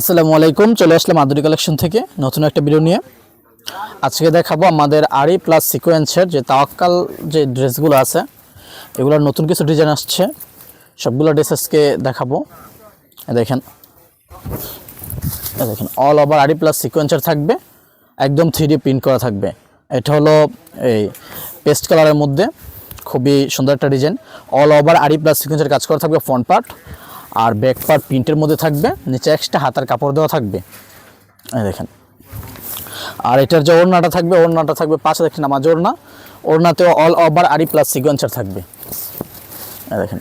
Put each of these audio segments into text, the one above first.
আসসালামু আলাইকুম, চলে আসলাম আদুরি কালেকশন থেকে নতুন একটা ভিডিও নিয়ে। আজকে দেখাবো আমাদের আড়ি প্লাস সিকোয়েন্সের যে তাওয়াক্কাল যে ড্রেসগুলো আছে, এগুলোর নতুন কিছু ডিজাইন আসছে। সবগুলো ড্রেস আজকে দেখাবো। দেখেন দেখেন অল ওভার আড়ি প্লাস সিকোয়েন্সের থাকবে, একদম থ্রি প্রিন্ট করা থাকবে। এটা হলো এই পেস্ট কালারের মধ্যে, খুবই সুন্দর একটা design all over aari plus সিকোয়েন্সের কাজ করা থাকবে ফ্রন্ট পার্ট আর ব্যাক প্রিন্টের মধ্যে থাকবে, নিচে এক্সট্রা হাতার কাপড় দেওয়া থাকবে। দেখেন। আর এটার যে ওড়নাটা থাকবে ওড়নাটা থাকবে পাঁচ দেখেন নামাজ ওড়না, ওড়নাতেও অল ওভার আড়ি প্লাস সিকোয়েন্সার থাকবে। দেখেন।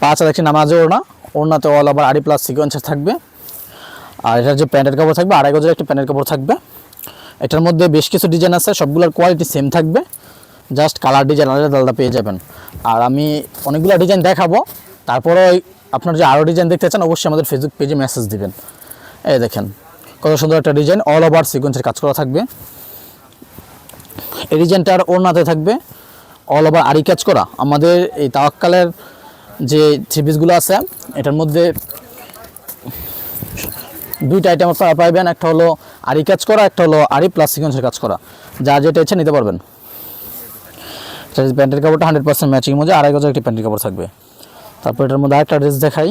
পাঁচ দেখেন নামাজ ওড়না ওড়নাতে অল ওভার আড়ি প্লাস সিকোয়েন্সার থাকবে। আর এটার যে প্যান্টের কাপড় থাকবে, আড়াই গজের একটা প্যান্টের কাপড় থাকবে। এটার মধ্যে বেশ কিছু ডিজাইন আছে, সবগুলোর কোয়ালিটি সেম থাকবে। জাস্ট কালার ডিজাইন আলাদা আলাদা পেয়ে যাবেন। আর আমি অনেকগুলো ডিজাইন দেখাবো, তারপরে আপনার যে আরও ডিজাইন দেখতে চান, অবশ্যই আমাদের ফেসবুক পেজে মেসেজ দিবেন। এই দেখেন, কত সুন্দর একটা ডিজাইন অল ওভার সিকোয়েন্সের কাজ করা থাকবে। এই ডিজাইনটার ওড়নাতে থাকবে অল ওভার আরি কাজ করা। আমাদের এই তাওয়াক্কালের যে থ্রি পিসগুলো আছে, এটার মধ্যে দুইটা আইটেম আপনারা পাইবেন, একটা হলো আরি কাজ করা, একটা হলো আরি প্লাস সিকোয়েন্সের কাজ করা। যা যেটা ইচ্ছে নিতে পারবেন। প্যান্টের কাপড়টা হান্ড্রেড পার্সেন্ট ম্যাচিং মধ্যে, আড়াই গজের একটি প্যান্টের কাপড় থাকবে। তারপর এটার মধ্যে আরেকটা ড্রেস দেখাই।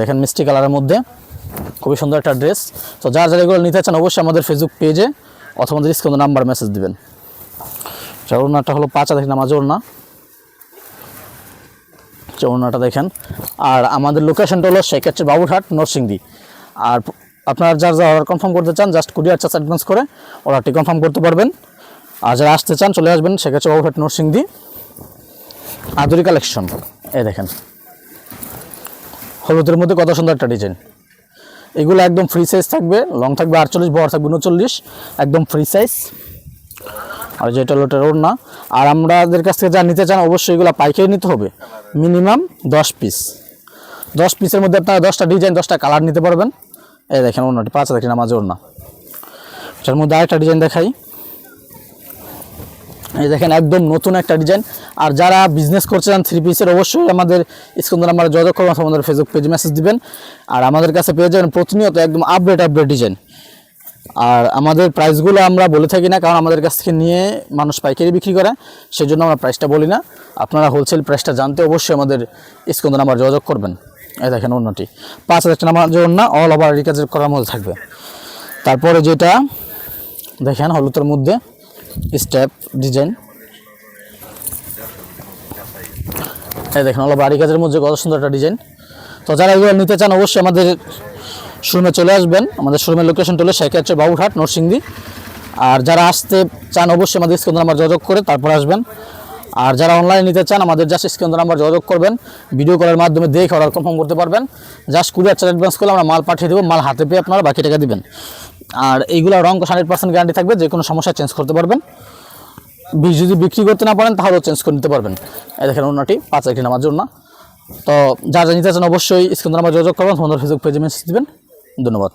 দেখেন মিষ্টি কালারের মধ্যে খুবই সুন্দর একটা ড্রেস তো যার যারা এগুলো নিতে চান অবশ্যই আমাদের ফেসবুক পেজে অথবা আমাদের স্ক্রিন নাম্বার মেসেজ দেবেন। ওড়নাটা হলো পাঁচা, দেখেন আমার ওড়না। ওড়নাটা দেখেন। আর আমাদের লোকেশনটা হলো শেখাচ্ছে বাবুরহাট, নরসিংদী। আর আপনারা যার যা অর্ডার কনফার্ম করতে চান জাস্ট কুরিয়ার চার্জ অ্যাডভান্স করে অর্ডারটি কনফার্ম করতে পারবেন। আর যারা আসতে চান, চলে আসবেন শেখাচ্ছে বাবুরহাট, নরসিংদী। আদুরি কালেকশন। এই দেখেন। হলুদের মধ্যে কত সুন্দর একটা ডিজাইন। এগুলো একদম ফ্রি সাইজ থাকবে লং থাকবে আটচল্লিশ, বড় থাকবে উনচল্লিশ, একদম ফ্রি সাইজ আর যেটা হলো ওটার না আর আমাদের কাছ থেকে যা নিতে চান, অবশ্যই এগুলো পাইকারি নিতে হবে। মিনিমাম দশ পিস দশ পিসের মধ্যে আপনারা দশটা ডিজাইন, দশটা কালার নিতে পারবেন। এই দেখেন ওড়নাটি, পাঁচ দেখেন আমার ওড়না। এটার মধ্যে আরেকটা ডিজাইন দেখাই। এই দেখেন, একদম নতুন একটা ডিজাইন আর যারা বিজনেস করতে চান থ্রি পিসের অবশ্যই আমাদের স্কুল নাম্বার যোগাযোগ করবেন আমাদের ফেসবুক পেজ মেসেজ দিবেন। আর আমাদের কাছে পেয়ে যাবেন প্রতিনিয়ত একদম আপডেট আপডেট ডিজাইন আর আমাদের প্রাইসগুলো আমরা বলে থাকি না, কারণ আমাদের কাছ থেকে নিয়ে মানুষ পাইকারি বিক্রি করে সেই জন্য আমরা প্রাইসটা বলি না। আপনারা হোলসেল প্রাইসটা জানতে অবশ্যই আমাদের স্কুল নাম্বার যোগাযোগ করবেন। এই দেখেন অন্যটি। পাঁচ হাজার টাকা জন্য অল ওভার রিকাজের করার মধ্যে থাকবে। তারপরে যেটা, দেখেন হলুদের মধ্যে স্টেপ ডিজাইন। এই দেখেন হলো বাড়ি কাজের মধ্যে কত সুন্দর একটা ডিজাইন। তো যারা এগুলো নিতে চান, অবশ্যই আমাদের শোরুমে চলে আসবেন। আমাদের শোরুমের লোকেশন হলো শেখাচ্ছে বাবুরহাট, নরসিংদী। আর যারা আসতে চান, অবশ্যই আমাদের স্ক্রিন নাম্বার যোগাযোগ করে তারপর আসবেন। আর যারা অনলাইনে নিতে চান, আমাদের জাস্ট স্ক্রিন নাম্বার যোগাযোগ করবেন। ভিডিও কলের মাধ্যমে দেখে অর্ডার কনফার্ম করতে পারবেন। জাস্ট কুরিয়ার চার্জ অ্যাডভান্স করলে আমরা মাল পাঠিয়ে দেবো, মাল হাতে পেয়ে আপনারা বাকি টাকা দিবেন। আর এইগুলো রঙ হান্ড্রেড পার্সেন্ট গ্যারান্টি থাকবে, যে কোনো সমস্যা চেঞ্জ করতে পারবেন। বীজ যদি বিক্রি করতে না পারেন, তাহলেও চেঞ্জ করে নিতে পারবেন। এই দেখেন অন্যটি পাঁচ একটি নামার জন্য তো যা যা নিতে চান অবশ্যই স্ক্রিন নাম্বার যোগাযোগ করবেন তোমাদের ফেসবুক পেজে মেসেজ দেবেন। ধন্যবাদ।